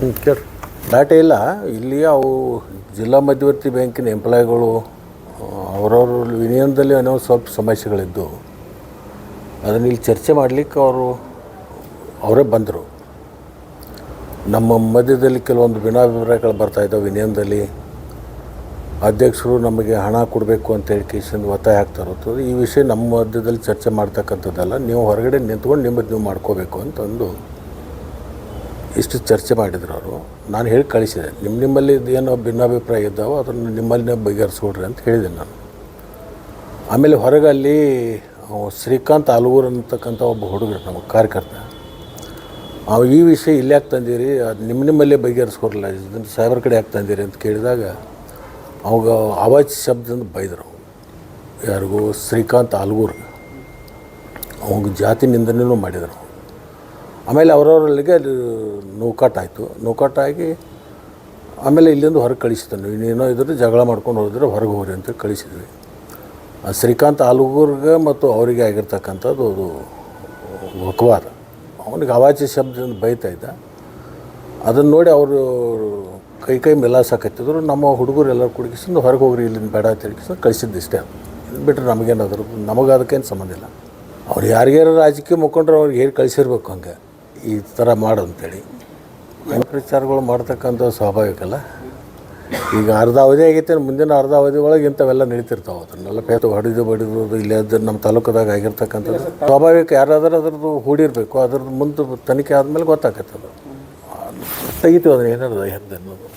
ಹ್ಞೂ ದಾಟೆ ಇಲ್ಲ. ಇಲ್ಲಿ ಅವು ಜಿಲ್ಲಾ ಮಧ್ಯವರ್ತಿ ಬ್ಯಾಂಕಿನ ಎಂಪ್ಲಾಯ್ಗಳು ಅವರವ್ರ ವಿನಿಯಮದಲ್ಲಿ ಏನೋ ಸ್ವಲ್ಪ ಸಮಸ್ಯೆಗಳಿದ್ದು. ಅದನ್ನ ಇಲ್ಲಿ ಚರ್ಚೆ ಮಾಡಲಿಕ್ಕೆ ಅವರು, ಅವರೇ ಬಂದರು. ನಮ್ಮ ಮಧ್ಯದಲ್ಲಿ ಕೆಲವೊಂದು ಭಿನ್ನಾಭಿಪ್ರಾಯಗಳು ಬರ್ತಾಯಿದ್ದಾವೆ ವಿನಿಯಮದಲ್ಲಿ. ಅಧ್ಯಕ್ಷರು ನಮಗೆ ಹಣ ಕೊಡಬೇಕು ಅಂತ ಹೇಳಿ ಕೇಸಿಂದ ಒತ್ತಾಯ ಆಗ್ತಾ ಈ ವಿಷಯ ನಮ್ಮ ಮಧ್ಯದಲ್ಲಿ ಚರ್ಚೆ ಮಾಡ್ತಕ್ಕಂಥದ್ದಲ್ಲ, ನೀವು ಹೊರಗಡೆ ನಿಂತ್ಕೊಂಡು ನಿಮ್ಮದು ನೀವು ಮಾಡ್ಕೋಬೇಕು ಅಂತಂದು ಇಷ್ಟು ಚರ್ಚೆ ಮಾಡಿದ್ರು ಅವರು. ನಾನು ಹೇಳಿ ಕಳಿಸಿದೆ ನಿಮ್ಮ ನಿಮ್ಮಲ್ಲಿ ಏನೋ ಭಿನ್ನಾಭಿಪ್ರಾಯ ಇದ್ದಾವೋ ಅದನ್ನು ನಿಮ್ಮಲ್ಲಿನೇ ಬಗೆಹರಿಸ್ಕೊಡ್ರಿ ಅಂತ ಹೇಳಿದೆ ನಾನು. ಆಮೇಲೆ ಹೊರಗೆ ಅಲ್ಲಿ ಶ್ರೀಕಾಂತ್ ಆಲೂರು ಅಂತಕ್ಕಂಥ ಒಬ್ಬ ಹುಡುಗರು, ನಮ್ಮ ಕಾರ್ಯಕರ್ತ. ಅವ ಈ ವಿಷಯ ಇಲ್ಲಿ ಯಾಕೆ ತಂದಿರಿ? ಅದು ನಿಮ್ಮ ನಿಮ್ಮಲ್ಲೇ ಬಗೆಹರಿಸ್ಕೊಡ್ರಲ್ಲ, ಇದನ್ನು ಸಾಹೇಬ್ರ ಕಡೆ ಯಾಕೆ ತಂದಿರಿ ಅಂತ ಕೇಳಿದಾಗ ಅವಾಗ ಆವಾಜ್ ಶಬ್ದದಿಂದ ಬೈದರು ಯಾರಿಗೂ ಶ್ರೀಕಾಂತ್ ಆಲ್ಗೂರ್ಗೆ ಅವಾಗ ಜಾತಿ ನಿಂದನೆಯೂ ಮಾಡಿದರು ಆಮೇಲೆ ಅವರವರಲ್ಲಿಗೆ ಅಲ್ಲಿ ನೂಕಾಟಾಯಿತು ನೂಕಾಟಾಗಿ ಆಮೇಲೆ ಇಲ್ಲಿಂದ ಹೊರಗೆ ಕಳಿಸಿದ್ದಾನೆ ಇನ್ನೇನೋ ಇದ್ರೆ ಜಗಳ ಮಾಡ್ಕೊಂಡು ಹೋದ್ರೆ ಹೊರಗೆ ಹೋಗ್ರಿ ಅಂತ ಕಳಿಸಿದ್ವಿ. ಆ ಶ್ರೀಕಾಂತ್ ಆಲ್ಗೂರ್ಗೆ ಮತ್ತು ಅವರಿಗೆ ಆಗಿರ್ತಕ್ಕಂಥದ್ದು ಅದು ವಕವಾದ. ಅವನಿಗೆ ಅವಾಚ್ಯ ಶಬ್ದದಿಂದ ಬೈತಾ ಇದ್ದ. ಅದನ್ನು ನೋಡಿ ಅವರು ಕೈ ಕೈ ಮೆಲಾಸಕತ್ತಿದ್ರು ನಮ್ಮ ಹುಡುಗರು ಎಲ್ಲರೂ ಕುಡುಕಿಸಿಂದ ಹೊರಗೆ ಹೋಗ್ರಿ, ಇಲ್ಲಿಂದ ಬೇಡ ಅಂತ ಹೇಳಿ ಕಳಿಸಿದ್ದು ಇಷ್ಟೇ. ಇದು ಬಿಟ್ಟರೆ ನಮಗೇನಾದ್ರು, ನಮಗೆ ಅದಕ್ಕೇನು ಸಂಬಂಧ ಇಲ್ಲ. ಅವ್ರು ಯಾರಿಗಾರು ರಾಜಕೀಯ ಮುಖಂಡರು ಅವ್ರಿಗೆ ಹೇಳಿ ಕಳಿಸಿರ್ಬೇಕು ಹಂಗೆ. ಈ ಥರ ಮಾಡು ಅಂತೇಳಿ ಪ್ರಚಾರಗಳು ಮಾಡ್ತಕ್ಕಂಥ ಸ್ವಾಭಾವಿಕ ಅಲ್ಲ. ಈಗ ಅರ್ಧ ಅವಧಿ ಆಗೈತೆ ಮುಂದಿನ ಅರ್ಧ ಅವಧಿ ಒಳಗೆ ಇಂಥವೆಲ್ಲ ನಡೀತಿರ್ತಾವೆ. ಅದನ್ನೆಲ್ಲ ಪೇತು ಹೊಡೆದು ಬಡಿದು, ಇಲ್ಲೇ ಅದು ನಮ್ಮ ತಾಲೂಕದಾಗ ಆಗಿರ್ತಕ್ಕಂಥದ್ದು. ಸ್ವಾಭಾವಿಕ ಯಾರಾದರೂ ಅದ್ರದ್ದು ಹೂಡಿರಬೇಕು, ಅದ್ರದ್ದು ಮುಂದೆ ತನಿಖೆ ಆದಮೇಲೆ ಗೊತ್ತಾಗತ್ತೆ ಅದು. ತೆಗಿತೀವಿ ಅದನ್ನ ಏನಾದ್ರು ಹೆದ್ದು ಅನ್ನೋದು